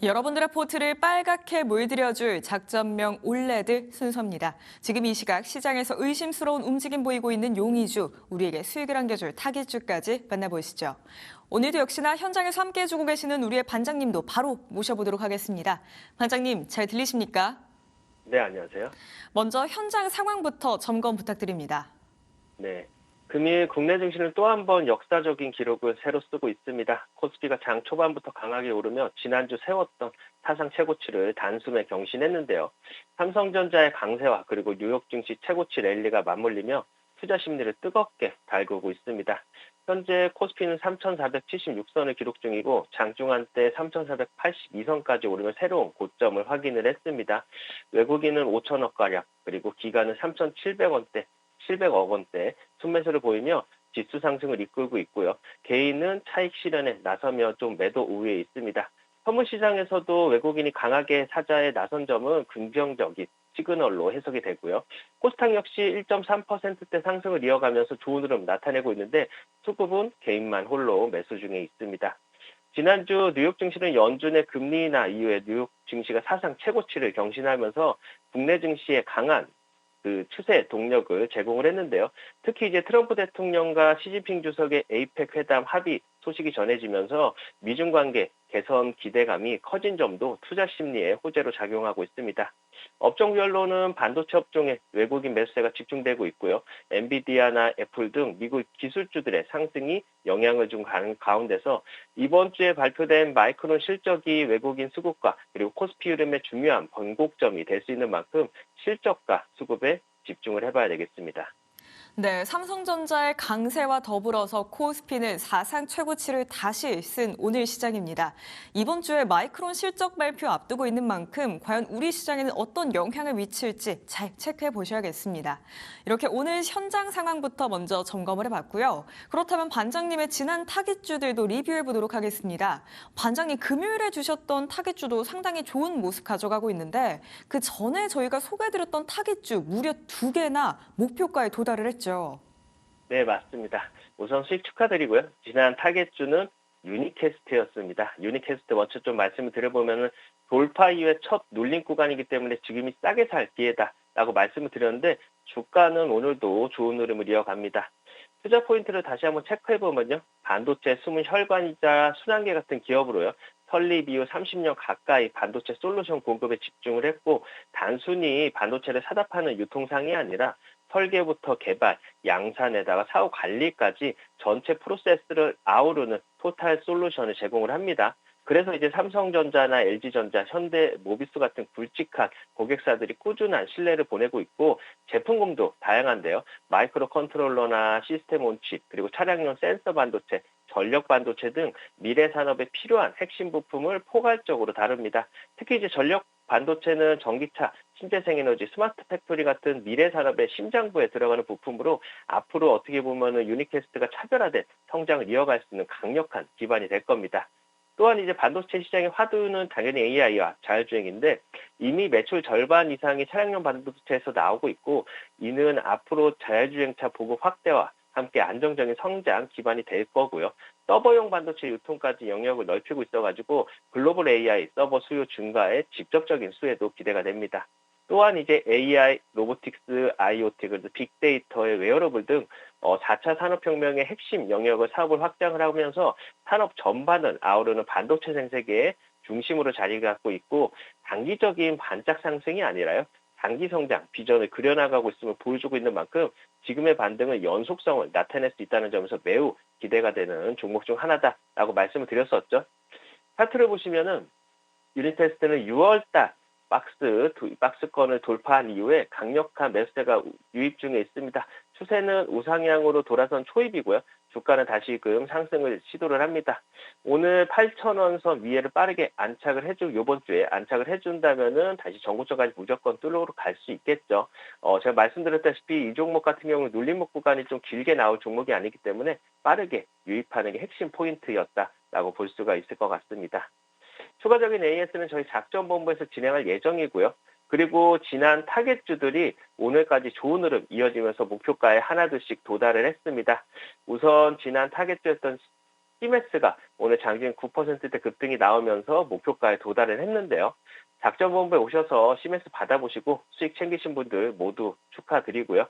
여러분들의 포트를 빨갛게 물들여줄 작전명 올레드 순서입니다. 지금 이 시각 시장에서 의심스러운 움직임 보이고 있는 용의주, 우리에게 수익을 안겨줄 타깃주까지 만나보시죠. 오늘도 역시나 현장에서 함께 해주고 계시는 우리의 반장님도 바로 모셔보도록 하겠습니다. 반장님, 잘 들리십니까? 네, 안녕하세요. 먼저 현장 상황부터 점검 부탁드립니다. 네. 금일 국내 증시는 또 한 번 역사적인 기록을 새로 쓰고 있습니다. 코스피가 장 초반부터 강하게 오르며 지난주 세웠던 사상 최고치를 단숨에 경신했는데요. 삼성전자의 강세와 그리고 뉴욕 증시 최고치 랠리가 맞물리며 투자 심리를 뜨겁게 달구고 있습니다. 현재 코스피는 3,476선을 기록 중이고 장중 한 때 3,482선까지 오르며 새로운 고점을 확인을 했습니다. 외국인은 5천억 가량 그리고 기간은 3,700원대 700억 원대 순매수를 보이며 지수 상승을 이끌고 있고요. 개인은 차익 실현에 나서며 좀 매도 우위에 있습니다. 선물 시장에서도 외국인이 강하게 사자에 나선 점은 긍정적인 시그널로 해석이 되고요. 코스닥 역시 1.3%대 상승을 이어가면서 좋은 흐름 나타내고 있는데 수급은 개인만 홀로 매수 중에 있습니다. 지난주 뉴욕 증시는 연준의 금리 인하 이후에 뉴욕 증시가 사상 최고치를 경신하면서 국내 증시에 강한 그 추세 동력을 제공을 했는데요. 특히 이제 트럼프 대통령과 시진핑 주석의 에이펙 회담 합의 소식이 전해지면서 미중 관계 개선 기대감이 커진 점도 투자 심리에 호재로 작용하고 있습니다. 업종별로는 반도체 업종에 외국인 매수세가 집중되고 있고요. 엔비디아나 애플 등 미국 기술주들의 상승이 영향을 준 가운데서 이번 주에 발표된 마이크론 실적이 외국인 수급과 그리고 코스피 흐름의 중요한 번곡점이 될 수 있는 만큼 실적과 수급에 집중을 해봐야 되겠습니다. 네, 삼성전자의 강세와 더불어서 코스피는 사상 최고치를 다시 쓴 오늘 시장입니다. 이번 주에 마이크론 실적 발표 앞두고 있는 만큼 과연 우리 시장에는 어떤 영향을 미칠지 잘 체크해 보셔야겠습니다. 이렇게 오늘 현장 상황부터 먼저 점검을 해봤고요. 그렇다면 반장님의 지난 타깃주들도 리뷰해 보도록 하겠습니다. 반장님 금요일에 주셨던 타깃주도 상당히 좋은 모습 가져가고 있는데 그 전에 저희가 소개해드렸던 타깃주 무려 두 개나 목표가에 도달을 했죠. 있죠. 네, 맞습니다. 우선 수익 축하드리고요. 지난 타겟주는 유니캐스트였습니다. 유니캐스트 먼저 좀 말씀을 드려보면은 돌파 이후에 첫 눌림 구간이기 때문에 지금이 싸게 살 기회다라고 말씀을 드렸는데 주가는 오늘도 좋은 흐름을 이어갑니다. 투자 포인트를 다시 한번 체크해보면요. 반도체 숨은 혈관이자 순환계 같은 기업으로요. 설립 이후 30년 가까이 반도체 솔루션 공급에 집중을 했고 단순히 반도체를 사다 파는 유통상이 아니라 설계부터 개발, 양산에다가 사후 관리까지 전체 프로세스를 아우르는 토탈 솔루션을 제공을 합니다. 그래서 이제 삼성전자나 LG전자, 현대, 모비스 같은 굵직한 고객사들이 꾸준한 신뢰를 보내고 있고 제품군도 다양한데요. 마이크로 컨트롤러나 시스템 온칩, 그리고 차량용 센서 반도체, 전력 반도체 등 미래 산업에 필요한 핵심 부품을 포괄적으로 다룹니다. 특히 이제 전력 반도체는 전기차, 신재생 에너지, 스마트 팩토리 같은 미래 산업의 심장부에 들어가는 부품으로 앞으로 어떻게 보면은 유니캐스트가 차별화된 성장을 이어갈 수 있는 강력한 기반이 될 겁니다. 또한 이제 반도체 시장의 화두는 당연히 AI와 자율주행인데 이미 매출 절반 이상이 차량용 반도체에서 나오고 있고 이는 앞으로 자율주행차 보급 확대와 함께 안정적인 성장 기반이 될 거고요. 서버용 반도체 유통까지 영역을 넓히고 있어가지고 글로벌 AI 서버 수요 증가에 직접적인 수혜도 기대가 됩니다. 또한 이제 AI, 로보틱스, IoT, 그래서 빅데이터의 웨어러블 등 4차 어, 산업혁명의 핵심 영역을 사업을 확장을 하면서 산업 전반을 아우르는 반도체 생태계의 중심으로 자리 갖고 있고 단기적인 반짝 상승이 아니라요. 단기 성장 비전을 그려나가고 있음을 보여주고 있는 만큼 지금의 반등은 연속성을 나타낼 수 있다는 점에서 매우 기대가 되는 종목 중 하나다라고 말씀을 드렸었죠. 차트를 보시면은 유닛 테스트는 6월달 박스 박스권을 돌파한 이후에 강력한 매수세가 유입 중에 있습니다. 추세는 우상향으로 돌아선 초입이고요. 주가는 다시금 상승을 시도를 합니다. 오늘 8,000원 선 위에를 빠르게 안착을 해주 요번 주에 안착을 해준다면은 다시 전고점까지 무조건 뚫으러 갈 수 있겠죠. 어, 제가 말씀드렸다시피 이 종목 같은 경우는 눌림목 구간이 좀 길게 나올 종목이 아니기 때문에 빠르게 유입하는 게 핵심 포인트였다라고 볼 수가 있을 것 같습니다. 추가적인 AS는 저희 작전본부에서 진행할 예정이고요. 그리고 지난 타겟주들이 오늘까지 좋은 흐름 이어지면서 목표가에 하나둘씩 도달을 했습니다. 우선 지난 타겟주였던 시메스가 오늘 장중 9%대 급등이 나오면서 목표가에 도달을 했는데요. 작전본부에 오셔서 시메스 받아보시고 수익 챙기신 분들 모두 축하드리고요.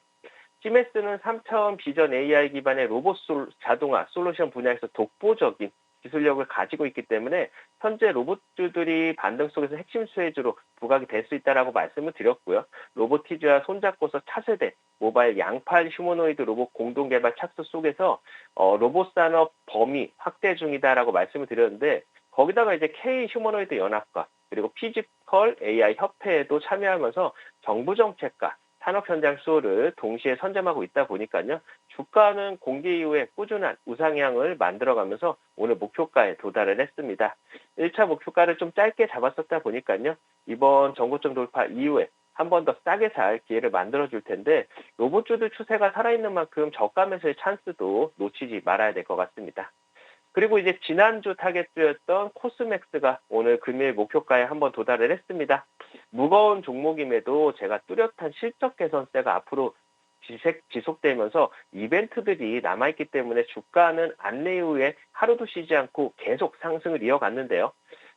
시메스는 3차원 비전 AI 기반의 로봇 솔, 자동화 솔루션 분야에서 독보적인 기술력을 가지고 있기 때문에 현재 로봇들이 반등 속에서 핵심 수혜주로 부각이 될 수 있다라고 말씀을 드렸고요. 로보티즈와 손잡고서 차세대 모바일 양팔 휴머노이드 로봇 공동 개발 착수 속에서 어, 로봇 산업 범위 확대 중이다라고 말씀을 드렸는데 거기다가 이제 K 휴머노이드 연합과 그리고 피지컬 AI 협회에도 참여하면서 정부 정책과 산업 현장 수호를 동시에 선점하고 있다 보니까요. 주가는 공개 이후에 꾸준한 우상향을 만들어가면서 오늘 목표가에 도달을 했습니다. 1차 목표가를 좀 짧게 잡았었다 보니까요. 이번 전고점 돌파 이후에 한 번 더 싸게 살 기회를 만들어줄 텐데 로봇주들 추세가 살아있는 만큼 저가 매수의 찬스도 놓치지 말아야 될 것 같습니다. 그리고 이제 지난주 타겟주였던 코스맥스가 오늘 금일 목표가에 한번 도달을 했습니다. 무거운 종목임에도 제가 뚜렷한 실적 개선세가 앞으로 지속되면서 이벤트들이 남아있기 때문에 주가는 안내 이후에 하루도 쉬지 않고 계속 상승을 이어갔는데요.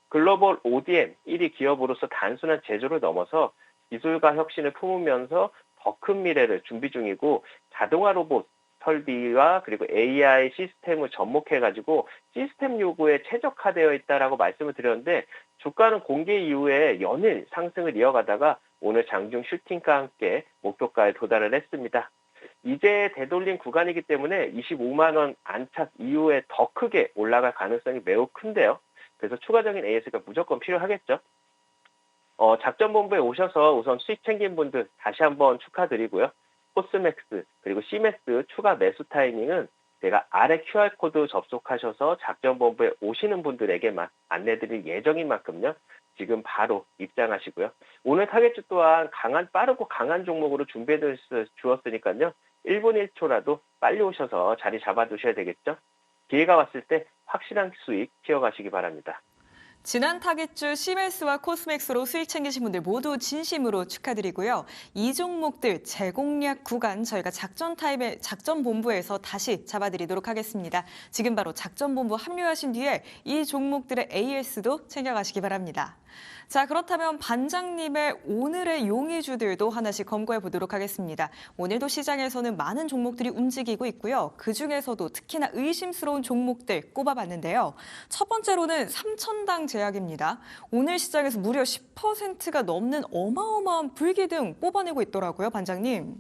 글로벌 ODM 1위 기업으로서 단순한 제조를 넘어서 기술과 혁신을 품으면서 더 큰 미래를 준비 중이고 자동화 로봇 설비와 그리고 AI 시스템을 접목해가지고 시스템 요구에 최적화되어 있다라고 말씀을 드렸는데 주가는 공개 이후에 연일 상승을 이어가다가 오늘 장중 슈팅과 함께 목표가에 도달을 했습니다. 이제 되돌린 구간이기 때문에 25만 원 안착 이후에 더 크게 올라갈 가능성이 매우 큰데요. 그래서 추가적인 AS가 무조건 필요하겠죠. 어, 작전본부에 오셔서 우선 수익 챙긴 분들 다시 한번 축하드리고요. 코스맥스 그리고 시메스 추가 매수 타이밍은 제가 아래 QR코드 접속하셔서 작전본부에 오시는 분들에게만 안내드릴 예정인 만큼요. 지금 바로 입장하시고요. 오늘 타겟주 또한 강한 빠르고 강한 종목으로 준비해 주었으니까요. 1분 1초라도 빨리 오셔서 자리 잡아두셔야 되겠죠. 기회가 왔을 때 확실한 수익 키워가시기 바랍니다. 지난 타겟주 시메스와 코스맥스로 수익 챙기신 분들 모두 진심으로 축하드리고요. 이 종목들 재공략 구간 저희가 작전 타임에 작전 본부에서 다시 잡아드리도록 하겠습니다. 지금 바로 작전 본부 합류하신 뒤에 이 종목들의 AS도 챙겨가시기 바랍니다. 자, 그렇다면 반장님의 오늘의 용의주들도 하나씩 검거해 보도록 하겠습니다. 오늘도 시장에서는 많은 종목들이 움직이고 있고요. 그 중에서도 특히나 의심스러운 종목들 꼽아봤는데요. 첫 번째로는 삼천당 제약입니다. 오늘 시장에서 무려 10%가 넘는 어마어마한 불기 등 뽑아내고 있더라고요, 반장님.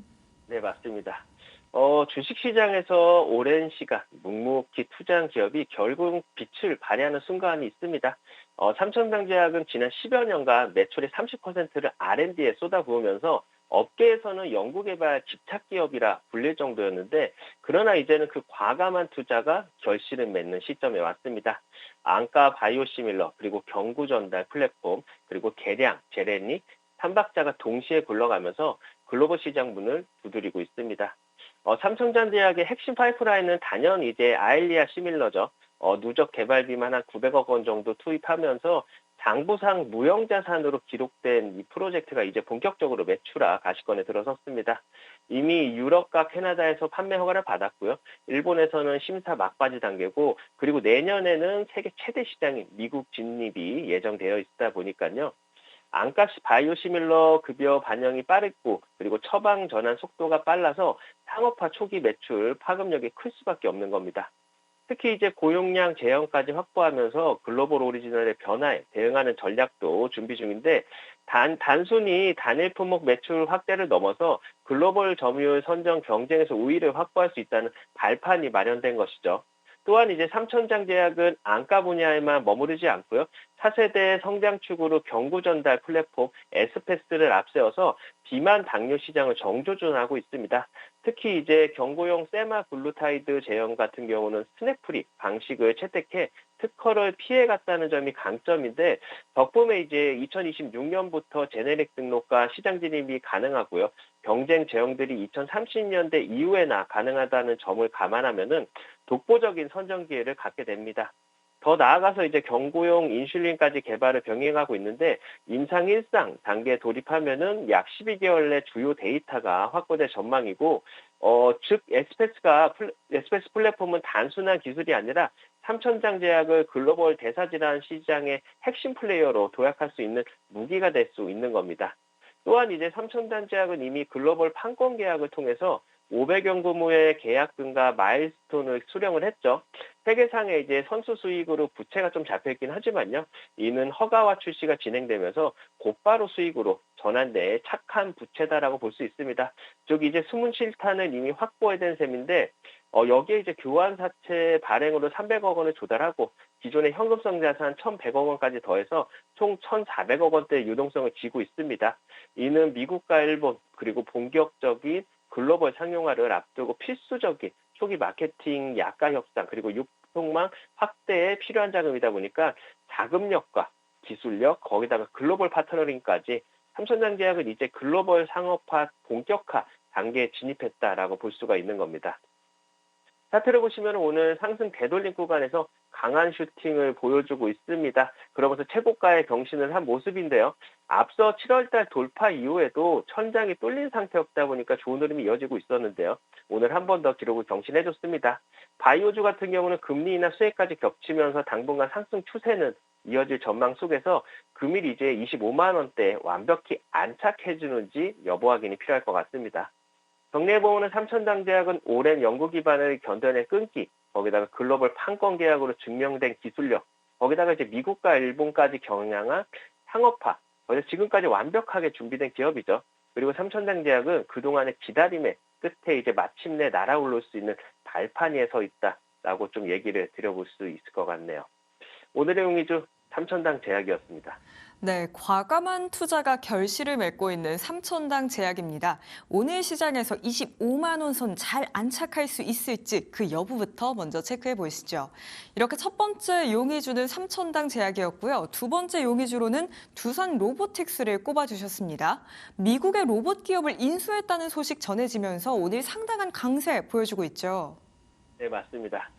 네, 맞습니다. 어, 주식시장에서 오랜 시간 묵묵히 투자한 기업이 결국 빛을 발휘하는 순간이 있습니다. 어, 삼천당제약은 지난 10여 년간 매출의 30%를 R&D에 쏟아부으면서 업계에서는 연구개발 집착 기업이라 불릴 정도였는데 그러나 이제는 그 과감한 투자가 결실을 맺는 시점에 왔습니다. 안가 바이오시밀러 그리고 경구 전달 플랫폼 그리고 계량 제레니 삼박자가 동시에 굴러가면서 글로벌 시장 문을 두드리고 있습니다. 어, 삼성전자대학의 핵심 파이프라인은 단연 이제 아일리아 시밀러죠. 어, 누적 개발비만 한 900억 원 정도 투입하면서 장부상 무형자산으로 기록된 이 프로젝트가 이제 본격적으로 매출화 가시권에 들어섰습니다. 이미 유럽과 캐나다에서 판매 허가를 받았고요. 일본에서는 심사 막바지 단계고 그리고 내년에는 세계 최대 시장인 미국 진입이 예정되어 있다 보니까요. 안가시 바이오시밀러 급여 반영이 빠르고 그리고 처방 전환 속도가 빨라서 상업화 초기 매출 파급력이 클 수밖에 없는 겁니다. 특히 이제 고용량 제형까지 확보하면서 글로벌 오리지널의 변화에 대응하는 전략도 준비 중인데 단 단순히 단일 품목 매출 확대를 넘어서 글로벌 점유율 선정 경쟁에서 우위를 확보할 수 있다는 발판이 마련된 것이죠. 또한 이제 삼천장 제약은 안가 분야에만 머무르지 않고요. 차세대 성장 축으로 경구 전달 플랫폼 에스페스를 앞세워서 비만 당뇨 시장을 정조준하고 있습니다. 특히 이제 경고용 세마 글루타이드 제형 같은 경우는 스낵프리 방식을 채택해 특허를 피해갔다는 점이 강점인데 덕분에 이제 2026년부터 제네릭 등록과 시장 진입이 가능하고요. 경쟁 제형들이 2030년대 이후에나 가능하다는 점을 감안하면은 독보적인 선정 기회를 갖게 됩니다. 더 나아가서 이제 경구용 인슐린까지 개발을 병행하고 있는데 임상 1상 단계에 돌입하면은 약 12개월 내 주요 데이터가 확보될 전망이고 어, 즉 에스페스가 에스페스 플랫폼은 단순한 기술이 아니라 삼천장 제약을 글로벌 대사질환 시장의 핵심 플레이어로 도약할 수 있는 무기가 될 수 있는 겁니다. 또한 이제 삼천장 제약은 이미 글로벌 판권 계약을 통해서 500억 규모의 계약금과 마일스톤을 수령을 했죠. 세계상에 이제 선수 수익으로 부채가 좀 잡혀있긴 하지만요. 이는 허가와 출시가 진행되면서 곧바로 수익으로 전환돼 착한 부채다라고 볼 수 있습니다. 즉 이제 숨은 실탄을 이미 확보해낸 셈인데 어, 여기에 이제 교환 사채 발행으로 300억 원을 조달하고 기존의 현금성 자산 1,100억 원까지 더해서 총 1,400억 원대의 유동성을 쥐고 있습니다. 이는 미국과 일본 그리고 본격적인 글로벌 상용화를 앞두고 필수적인 초기 마케팅 약가 협상 그리고 유통망 확대에 필요한 자금이다 보니까 자금력과 기술력 거기다가 글로벌 파트너링까지 삼천장 제약은 이제 글로벌 상업화 본격화 단계에 진입했다라고 볼 수가 있는 겁니다. 차트를 보시면 오늘 상승 되돌림 구간에서 강한 슈팅을 보여주고 있습니다. 그러면서 최고가의 경신을 한 모습인데요. 앞서 7월달 돌파 이후에도 천장이 뚫린 상태였다 보니까 좋은 흐름이 이어지고 있었는데요. 오늘 한 번 더 기록을 경신해줬습니다. 바이오주 같은 경우는 금리 인하 수혜까지 겹치면서 당분간 상승 추세는 이어질 전망 속에서 금일 이제 25만 원대 완벽히 안착해주는지 여부 확인이 필요할 것 같습니다. 정리해보면 삼천당 제약은 오랜 연구 기반을 견뎌낼 끈기, 거기다가 글로벌 판권 계약으로 증명된 기술력, 거기다가 이제 미국과 일본까지 겨냥한 상업화, 거기서 지금까지 완벽하게 준비된 기업이죠. 그리고 삼천당 제약은 그동안의 기다림의 끝에 이제 마침내 날아올릴 수 있는 발판 위에 서 있다라고 좀 얘기를 드려볼 수 있을 것 같네요. 오늘의 용의주 삼천당 제약이었습니다. 네, 과감한 투자가 결실을 맺고 있는 삼천당 제약입니다. 오늘 시장에서 25만 원 선 잘 안착할 수 있을지 그 여부부터 먼저 체크해 보시죠. 이렇게 첫 번째 용의주는 삼천당 제약이었고요. 두 번째 용의주로는 두산 로보틱스를 꼽아주셨습니다. 미국의 로봇 기업을 인수했다는 소식 전해지면서 오늘 상당한 강세 보여주고 있죠. 네, 맞습니다.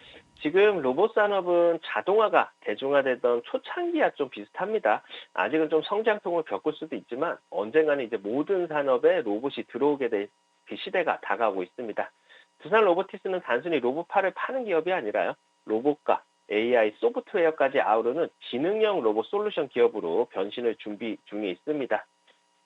지금 로봇 산업은 자동화가 대중화되던 초창기와 좀 비슷합니다. 아직은 좀 성장통을 겪을 수도 있지만 언젠가는 이제 모든 산업에 로봇이 들어오게 될 그 시대가 다가오고 있습니다. 두산 로보티스는 단순히 로봇팔을 파는 기업이 아니라요. 로봇과 AI 소프트웨어까지 아우르는 지능형 로봇 솔루션 기업으로 변신을 준비 중에 있습니다.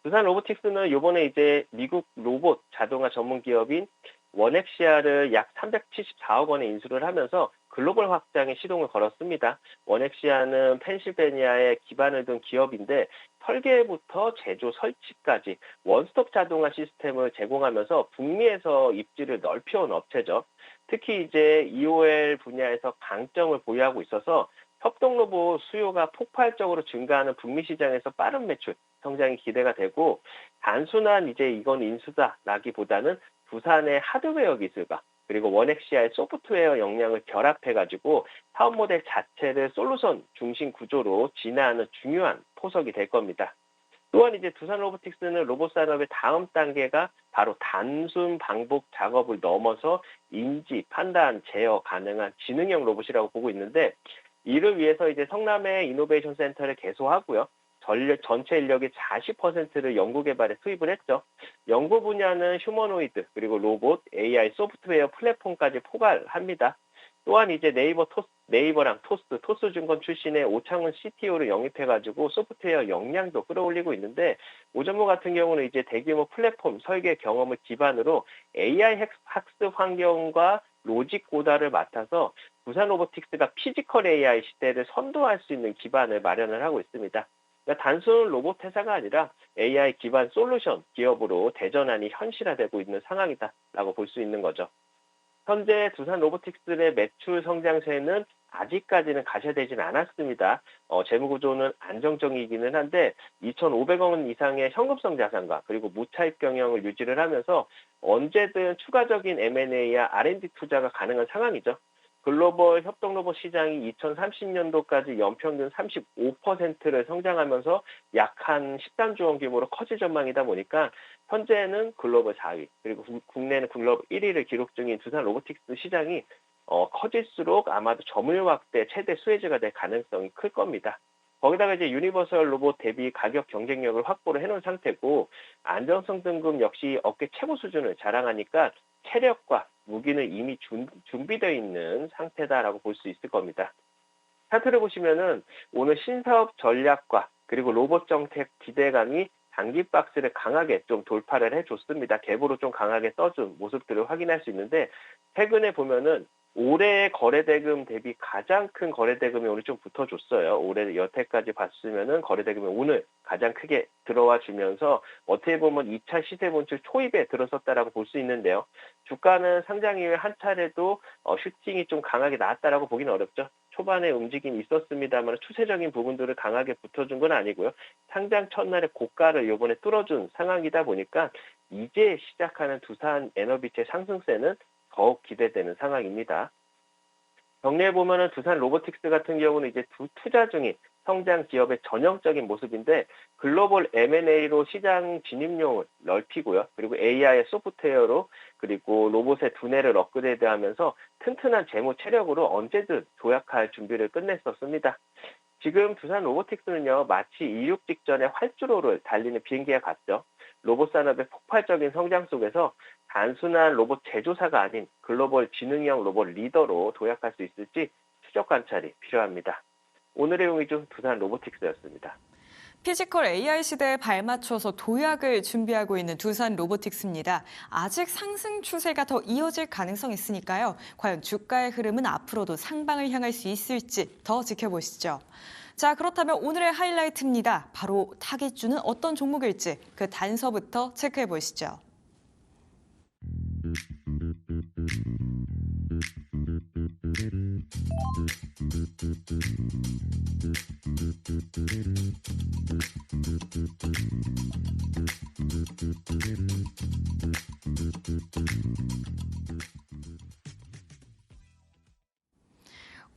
두산 로보틱스는 이번에 이제 미국 로봇 자동화 전문 기업인 원엑시아를 약 374억 원에 인수를 하면서 글로벌 확장에 시동을 걸었습니다. 원엑시아는 펜실베니아에 기반을 둔 기업인데 설계부터 제조 설치까지 원스톱 자동화 시스템을 제공하면서 북미에서 입지를 넓혀온 업체죠. 특히 이제 EOL 분야에서 강점을 보유하고 있어서 협동 로봇 수요가 폭발적으로 증가하는 북미 시장에서 빠른 매출 성장이 기대가 되고 단순한 이제 이건 인수다라기보다는 부산의 하드웨어 기술과 그리고 원엑시아의 소프트웨어 역량을 결합해가지고 사업 모델 자체를 솔루션 중심 구조로 진화하는 중요한 포석이 될 겁니다. 또한 이제 두산 로보틱스는 로봇 산업의 다음 단계가 바로 단순 반복 작업을 넘어서 인지, 판단, 제어 가능한 지능형 로봇이라고 보고 있는데 이를 위해서 이제 성남의 이노베이션 센터를 개소하고요. 전력, 전체 인력의 40%를 연구 개발에 투입을 했죠. 연구 분야는 휴머노이드, 그리고 로봇, AI 소프트웨어 플랫폼까지 포괄합니다. 또한 이제 네이버 토스, 네이버랑 토스, 토스 증권 출신의 오창훈 CTO를 영입해가지고 소프트웨어 역량도 끌어올리고 있는데 오전모 같은 경우는 이제 대규모 플랫폼 설계 경험을 기반으로 AI 학습 환경과 로직 고달을 맡아서 부산 로보틱스가 피지컬 AI 시대를 선도할 수 있는 기반을 마련을 하고 있습니다. 그러니까 단순 로봇 회사가 아니라 AI 기반 솔루션 기업으로 대전환이 현실화되고 있는 상황이다라고 볼 수 있는 거죠. 현재 두산 로보틱스의 매출 성장세는 아직까지는 가셔되지는 않았습니다. 어, 재무구조는 안정적이기는 한데 2,500억 원 이상의 현금성 자산과 그리고 무차입 경영을 유지를 하면서 언제든 추가적인 M&A와 R&D 투자가 가능한 상황이죠. 글로벌 협동 로봇 시장이 2030년도까지 연평균 35%를 성장하면서 약 한 13조 원 규모로 커질 전망이다 보니까 현재는 글로벌 4위 그리고 국내는 글로벌 1위를 기록 중인 두산 로보틱스 시장이 어, 커질수록 아마도 점유율 확대 최대 수혜주가 될 가능성이 클 겁니다. 거기다가 이제 유니버설 로봇 대비 가격 경쟁력을 확보를 해놓은 상태고 안정성 등급 역시 업계 최고 수준을 자랑하니까 체력과 무기는 이미 준, 준비되어 있는 상태다라고 볼 수 있을 겁니다. 차트를 보시면은 오늘 신사업 전략과 그리고 로봇 정책 기대감이 단기 박스를 강하게 좀 돌파를 해줬습니다. 갭으로 좀 강하게 떠준 모습들을 확인할 수 있는데 최근에 보면은 올해 거래대금 대비 가장 큰 거래대금이 오늘 좀 붙어줬어요. 올해 여태까지 봤으면은 거래대금이 오늘 가장 크게 들어와 주면서 어떻게 보면 2차 시세 본출 초입에 들어섰다라고 볼 수 있는데요. 주가는 상장 이후에 한 차례도 어, 슈팅이 좀 강하게 나왔다라고 보기는 어렵죠. 초반에 움직임이 있었습니다만 추세적인 부분들을 강하게 붙어준 건 아니고요. 상장 첫날에 고가를 이번에 뚫어준 상황이다 보니까 이제 시작하는 두산 에너비체 상승세는 더욱 기대되는 상황입니다. 정리해 보면은 두산 로보틱스 같은 경우는 이제 두 투자 중인 성장 기업의 전형적인 모습인데 글로벌 M&A로 시장 진입용을 넓히고요. 그리고 AI 소프트웨어로 그리고 로봇의 두뇌를 업그레이드하면서 튼튼한 재무 체력으로 언제든 조약할 준비를 끝냈었습니다. 지금 두산 로보틱스는요 마치 이륙 직전에 활주로를 달리는 비행기와 같죠. 로봇 산업의 폭발적인 성장 속에서 단순한 로봇 제조사가 아닌 글로벌 지능형 로봇 리더로 도약할 수 있을지 추적 관찰이 필요합니다. 오늘의 용의주 두산 로보틱스였습니다. 피지컬 AI 시대에 발맞춰서 도약을 준비하고 있는 두산 로보틱스입니다. 아직 상승 추세가 더 이어질 가능성이 있으니까요. 과연 주가의 흐름은 앞으로도 상방을 향할 수 있을지 더 지켜보시죠. 자, 그렇다면 오늘의 하이라이트입니다. 바로 타겟주는 어떤 종목일지 그 단서부터 체크해 보시죠.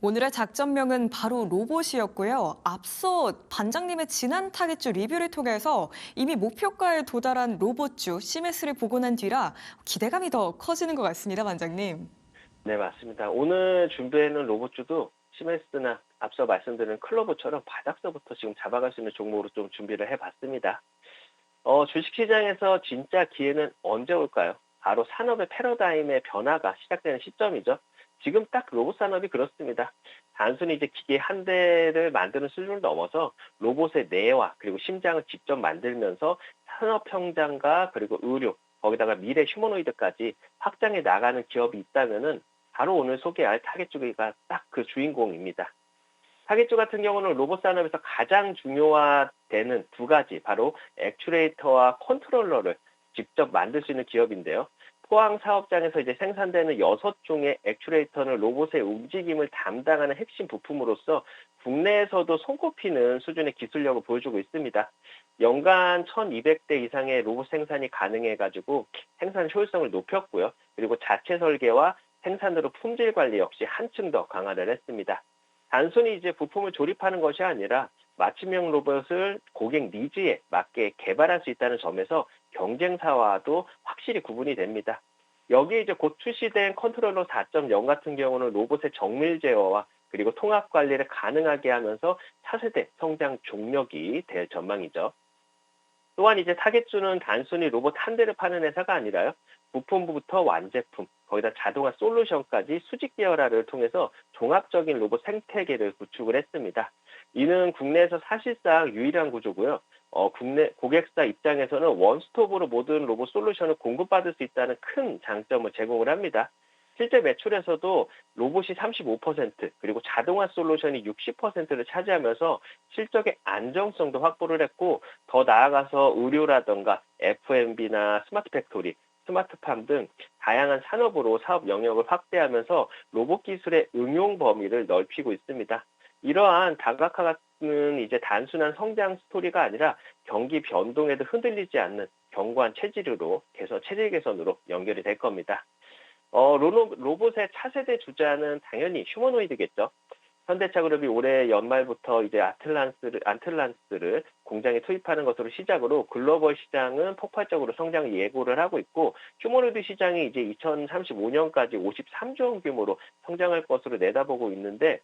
오늘의 작전명은 바로 로봇이었고요. 앞서 반장님의 지난 타겟주 리뷰를 통해서 이미 목표가에 도달한 로봇주 시메스를 보고 난 뒤라 기대감이 더 커지는 것 같습니다, 반장님. 네, 맞습니다. 오늘 준비해놓은 로봇주도 시메스나 앞서 말씀드린 클로버처럼 바닥서부터 지금 잡아갈 수 있는 종목으로 좀 준비를 해봤습니다. 어, 주식시장에서 진짜 기회는 언제 올까요? 바로 산업의 패러다임의 변화가 시작되는 시점이죠. 지금 딱 로봇 산업이 그렇습니다. 단순히 이제 기계 한 대를 만드는 수준을 넘어서 로봇의 뇌와 그리고 심장을 직접 만들면서 산업 현장과 그리고 의료 거기다가 미래 휴머노이드까지 확장해 나가는 기업이 있다면은 바로 오늘 소개할 타겟주가 딱 그 주인공입니다. 타겟주 같은 경우는 로봇 산업에서 가장 중요화되는 두 가지 바로 액추레이터와 컨트롤러를 직접 만들 수 있는 기업인데요. 포항 사업장에서 이제 생산되는 여섯 종의 액추레이터는 로봇의 움직임을 담당하는 핵심 부품으로서 국내에서도 손꼽히는 수준의 기술력을 보여주고 있습니다. 연간 1200대 이상의 로봇 생산이 가능해가지고 생산 효율성을 높였고요. 그리고 자체 설계와 생산으로 품질 관리 역시 한층 더 강화를 했습니다. 단순히 이제 부품을 조립하는 것이 아니라 맞춤형 로봇을 고객 니즈에 맞게 개발할 수 있다는 점에서 경쟁사와도 확실히 구분이 됩니다. 여기에 이제 곧 출시된 컨트롤러 4.0 같은 경우는 로봇의 정밀 제어와 그리고 통합 관리를 가능하게 하면서 차세대 성장 종력이 될 전망이죠. 또한 이제 타겟주는 단순히 로봇 한 대를 파는 회사가 아니라요. 부품부터 완제품, 거기다 자동화 솔루션까지 수직 계열화를 통해서 종합적인 로봇 생태계를 구축을 했습니다. 이는 국내에서 사실상 유일한 구조고요. 어, 국내 고객사 입장에서는 원스톱으로 모든 로봇 솔루션을 공급받을 수 있다는 큰 장점을 제공을 합니다. 실제 매출에서도 로봇이 35% 그리고 자동화 솔루션이 60%를 차지하면서 실적의 안정성도 확보를 했고 더 나아가서 의료라던가 F&B나 스마트 팩토리 스마트팜 등 다양한 산업으로 사업 영역을 확대하면서 로봇 기술의 응용 범위를 넓히고 있습니다. 이러한 다각화는 이제 단순한 성장 스토리가 아니라 경기 변동에도 흔들리지 않는 견고한 체질으로 개선, 체질 개선으로 연결이 될 겁니다. 어, 로로, 로봇의 차세대 주자는 당연히 휴머노이드겠죠. 현대차 그룹이 올해 연말부터 이제 아틀란스를, 아틀란스를 공장에 투입하는 것으로 시작으로 글로벌 시장은 폭발적으로 성장 예고를 하고 있고 휴머노이드 시장이 이제 2035년까지 53조 원 규모로 성장할 것으로 내다보고 있는데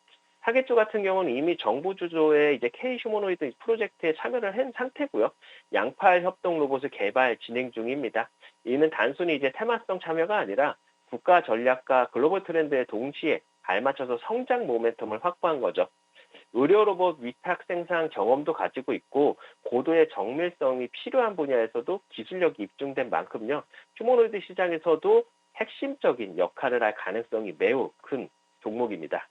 타겟주 같은 경우는 이미 정부 주도의 이제 K 휴머노이드 프로젝트에 참여를 한 상태고요. 양팔 협동 로봇을 개발 진행 중입니다. 이는 단순히 이제 테마성 참여가 아니라 국가 전략과 글로벌 트렌드에 동시에 알맞춰서 성장 모멘텀을 확보한 거죠. 의료 로봇 위탁 생산 경험도 가지고 있고 고도의 정밀성이 필요한 분야에서도 기술력이 입증된 만큼요. 휴머노이드 시장에서도 핵심적인 역할을 할 가능성이 매우 큰 종목입니다.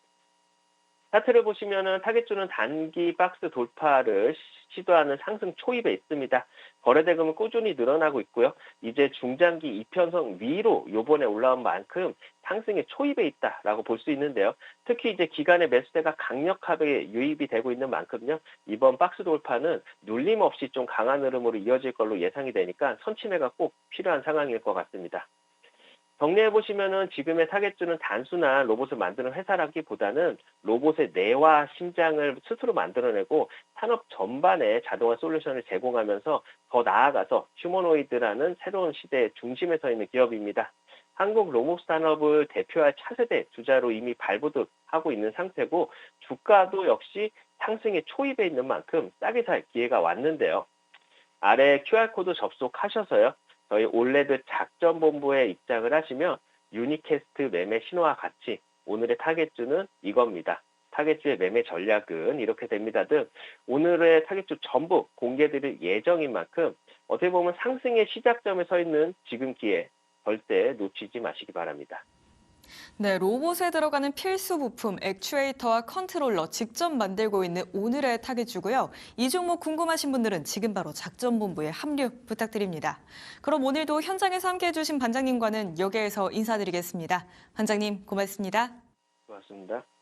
차트를 보시면은 타겟주는 단기 박스 돌파를 시도하는 상승 초입에 있습니다. 거래 대금은 꾸준히 늘어나고 있고요. 이제 중장기 이편성 위로 요번에 올라온 만큼 상승의 초입에 있다라고 볼 수 있는데요. 특히 이제 기간의 매수세가 강력하게 유입이 되고 있는 만큼요. 이번 박스 돌파는 눌림 없이 좀 강한 흐름으로 이어질 걸로 예상이 되니까 선침해가 꼭 필요한 상황일 것 같습니다. 정리해 보시면은 지금의 타겟주는 단순한 로봇을 만드는 회사라기보다는 로봇의 뇌와 심장을 스스로 만들어내고 산업 전반에 자동화 솔루션을 제공하면서 더 나아가서 휴머노이드라는 새로운 시대의 중심에 서 있는 기업입니다. 한국 로봇 산업을 대표할 차세대 주자로 이미 발돋움하고 있는 상태고 주가도 역시 상승의 초입에 있는 만큼 싸게 살 기회가 왔는데요. 아래 QR코드 접속하셔서요. 저희 올레드 작전 본부에 입장을 하시면 유니캐스트 매매 신호와 같이 오늘의 타겟주는 이겁니다. 타겟주의 매매 전략은 이렇게 됩니다 등 오늘의 타겟주 전부 공개드릴 예정인 만큼 어떻게 보면 상승의 시작점에 서 있는 지금 기회 절대 놓치지 마시기 바랍니다. 네, 로봇에 들어가는 필수 부품 액추에이터와 컨트롤러 직접 만들고 있는 오늘의 타겟주고요. 이 종목 궁금하신 분들은 지금 바로 작전본부에 합류 부탁드립니다. 그럼 오늘도 현장에서 함께해 주신 반장님과는 여기에서 인사드리겠습니다. 반장님 고맙습니다. 고맙습니다.